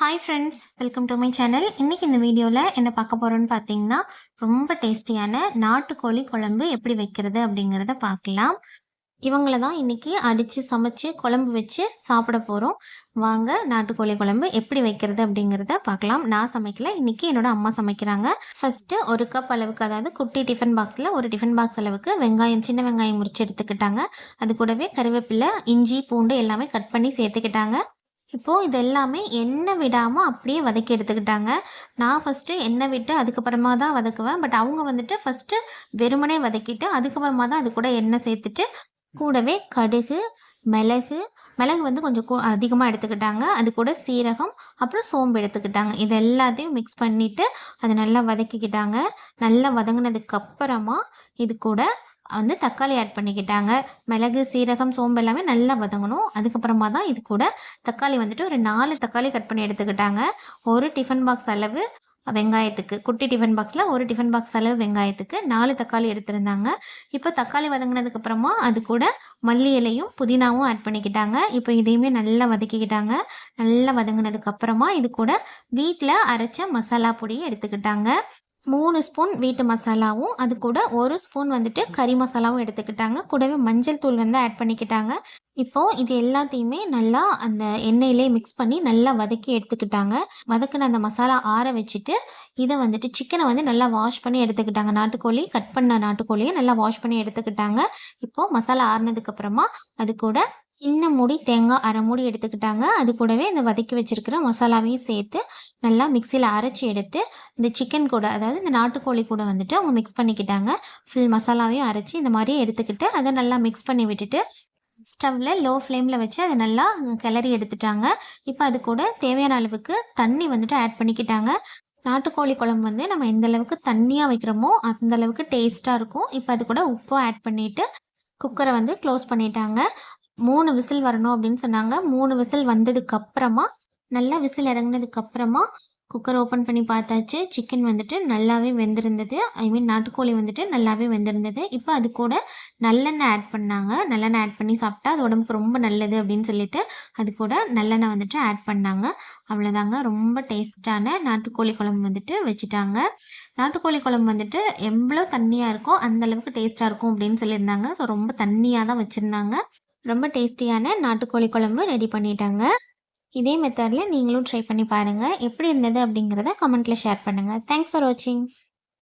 Hi friends welcome to my channel இன்றைக்கி இந்த வீடியோவில் என்ன பார்க்க போகிறோன்னு பார்த்தீங்கன்னா ரொம்ப டேஸ்டியான நாட்டுக்கோழி குழம்பு எப்படி வைக்கிறது அப்படிங்கிறத பார்க்கலாம். இவங்கள தான் இன்றைக்கி அடித்து சமைச்சு குழம்பு வச்சு சாப்பிட போகிறோம் வாங்க நாட்டுக்கோழி குழம்பு எப்படி வைக்கிறது அப்படிங்கிறத பார்க்கலாம். நான் சமைக்கல இன்றைக்கி என்னோடய அம்மா சமைக்கிறாங்க. ஃபஸ்ட்டு ஒரு கப் அளவுக்கு அதாவது குட்டி டிஃபன் பாக்ஸில் ஒரு டிஃபன் பாக்ஸ் அளவுக்கு வெங்காயம் சின்ன வெங்காயம் முறிச்சு எடுத்துக்கிட்டாங்க. அது கூடவே கருவேப்பிலை இஞ்சி பூண்டு எல்லாமே கட் பண்ணி சேர்த்துக்கிட்டாங்க. இப்போது இது எல்லாமே எண்ணெய் விடாமல் அப்படியே வதக்கி எடுத்துக்கிட்டாங்க. நான் ஃபஸ்ட்டு எண்ணெய் விட்டு அதுக்கப்புறமா தான் வதக்குவேன். பட் அவங்க வந்துட்டு ஃபஸ்ட்டு வெறுமனே வதக்கிட்டு அதுக்கப்புறமா தான் அது கூட எண்ணெய் சேர்த்துட்டு கூடவே கடுகு மிளகு மிளகு வந்து கொஞ்சம் அதிகமாக எடுத்துக்கிட்டாங்க. அது கூட சீரகம் அப்புறம் சோம்பு எடுத்துக்கிட்டாங்க. இது எல்லாத்தையும் மிக்ஸ் பண்ணிவிட்டு அதை நல்லா வதக்கிக்கிட்டாங்க. நல்லா வதங்கினதுக்கப்புறமா இது கூட வந்து தக்காளி ஆட் பண்ணிக்கிட்டாங்க. மிளகு சீரகம் சோம்பு எல்லாமே நல்லா வதங்கணும். அதுக்கப்புறமா தான் இது கூட தக்காளி வந்துட்டு ஒரு நாலு தக்காளி கட் பண்ணி எடுத்துக்கிட்டாங்க. ஒரு டிஃபன் பாக்ஸ் அளவு வெங்காயத்துக்கு குட்டி டிஃபன் பாக்ஸில் ஒரு டிஃபன் பாக்ஸ் அளவு வெங்காயத்துக்கு நாலு தக்காளி எடுத்திருந்தாங்க. இப்போ தக்காளி வதங்கினதுக்கப்புறமா அது கூட மல்லி இலையும் புதினாவும் ஆட் பண்ணிக்கிட்டாங்க. இப்போ இதையுமே நல்லா வதக்கிக்கிட்டாங்க. நல்லா வதங்கினதுக்கப்புறமா இது கூட வீட்டில் அரைச்ச மசாலா பொடியும் எடுத்துக்கிட்டாங்க. மூணு ஸ்பூன் வீட்டு மசாலாவும் அது கூட ஒரு ஸ்பூன் வந்துட்டு கறி மசாலாவும் எடுத்துக்கிட்டாங்க. கூடவே மஞ்சள் தூள் வந்து ஆட் பண்ணிக்கிட்டாங்க. இப்போது இது எல்லாத்தையுமே நல்லா அந்த எண்ணெயிலே மிக்ஸ் பண்ணி நல்லா வதக்கி எடுத்துக்கிட்டாங்க. வதக்கின அந்த மசாலா ஆற வச்சுட்டு இதை வந்துட்டு சிக்கனை வந்து நல்லா வாஷ் பண்ணி எடுத்துக்கிட்டாங்க. நாட்டுக்கோழி கட் பண்ண நாட்டுக்கோழியை நல்லா வாஷ் பண்ணி எடுத்துக்கிட்டாங்க. இப்போது மசாலா ஆறுனதுக்கப்புறமா அது கூட சின்ன மூடி தேங்காய் அரை மூடி எடுத்துக்கிட்டாங்க. அது கூடவே இந்த வதக்கி வச்சுருக்கிற மசாலாவையும் சேர்த்து நல்லா மிக்சியில் அரைச்சி எடுத்து இந்த சிக்கன் கூட அதாவது இந்த நாட்டுக்கோழி கூட வந்துட்டு அவங்க மிக்ஸ் பண்ணிக்கிட்டாங்க. ஃபுல் மசாலாவையும் அரைச்சி இந்த மாதிரி எடுத்துக்கிட்டு அதை நல்லா மிக்ஸ் பண்ணி விட்டுட்டு ஸ்டவ்வில் லோ ஃப்ளேமில் வச்சு அதை நல்லா கிளறி எடுத்துட்டாங்க. இப்போ அது கூட தேவையான அளவுக்கு தண்ணி வந்துட்டு ஆட் பண்ணிக்கிட்டாங்க. நாட்டுக்கோழி குழம்பு வந்து நம்ம எந்த அளவுக்கு தண்ணியாக வைக்கிறோமோ அந்த அளவுக்கு டேஸ்ட்டாக இருக்கும். இப்போ அது கூட உப்பும் ஆட் பண்ணிவிட்டு குக்கரை வந்து க்ளோஸ் பண்ணிட்டாங்க. மூணு விசில் வரணும் அப்படின்னு சொன்னாங்க. மூணு விசில் வந்ததுக்கு அப்புறமா நல்லா விசில் இறங்கினதுக்கு அப்புறமா குக்கர் ஓப்பன் பண்ணி பார்த்தாச்சு. சிக்கன் வந்துட்டு நல்லாவே வெந்திருந்தது. ஐ மீன் நாட்டுக்கோழி வந்துட்டு நல்லாவே வெந்திருந்தது. இப்போ அது கூட நல்லெண்ணெய் ஆட் பண்ணாங்க. நல்லெண்ணெய் ஆட் பண்ணி சாப்பிட்டா அது உடம்புக்கு ரொம்ப நல்லது அப்படின்னு சொல்லிட்டு அது கூட நல்லெண்ணெய் வந்துட்டு ஆட் பண்ணாங்க. அவ்வளோதாங்க ரொம்ப டேஸ்ட்டான நாட்டுக்கோழி குழம்பு வந்துட்டு வச்சுட்டாங்க. நாட்டுக்கோழி குழம்பு வந்துட்டு எவ்வளோ தண்ணியாக இருக்கோ அந்தளவுக்கு டேஸ்ட்டாக இருக்கும் அப்படின்னு சொல்லியிருந்தாங்க. ஸோ ரொம்ப தண்ணியாக தான் வச்சுருந்தாங்க. ரொம்ப டேஸ்டியான நாட்டுக்கோழி குழம்பு ரெடி பண்ணிட்டாங்க. இதே மெத்தடில் நீங்களும் ட்ரை பண்ணி பாருங்கள் எப்படி இருந்தது அப்படிங்கிறத கமெண்ட்டில் ஷேர் பண்ணுங்கள் தேங்க்ஸ் ஃபார் வாட்சிங்